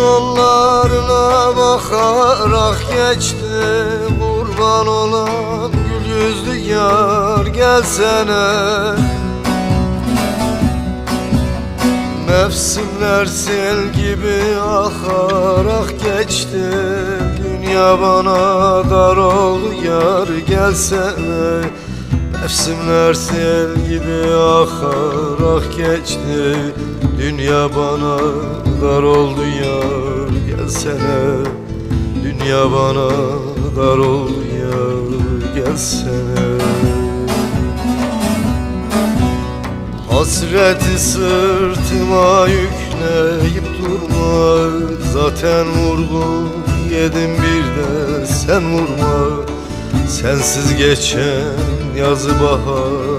yollarına bakarak geçti. Kurban olan gül yüzlü yar gelsene Mevsimler sel gibi akarak geçti. Dünya bana dar oldu yar gelsene Mevsimler sel gibi akarak geçti. Dünya bana dar oldu yar gelsene Dünya bana dar oldu yar gelsene. Hasreti sırtıma yükleyip durma Zaten vurgun yedim bir de sen vurma. Sensiz geçen yazı bahar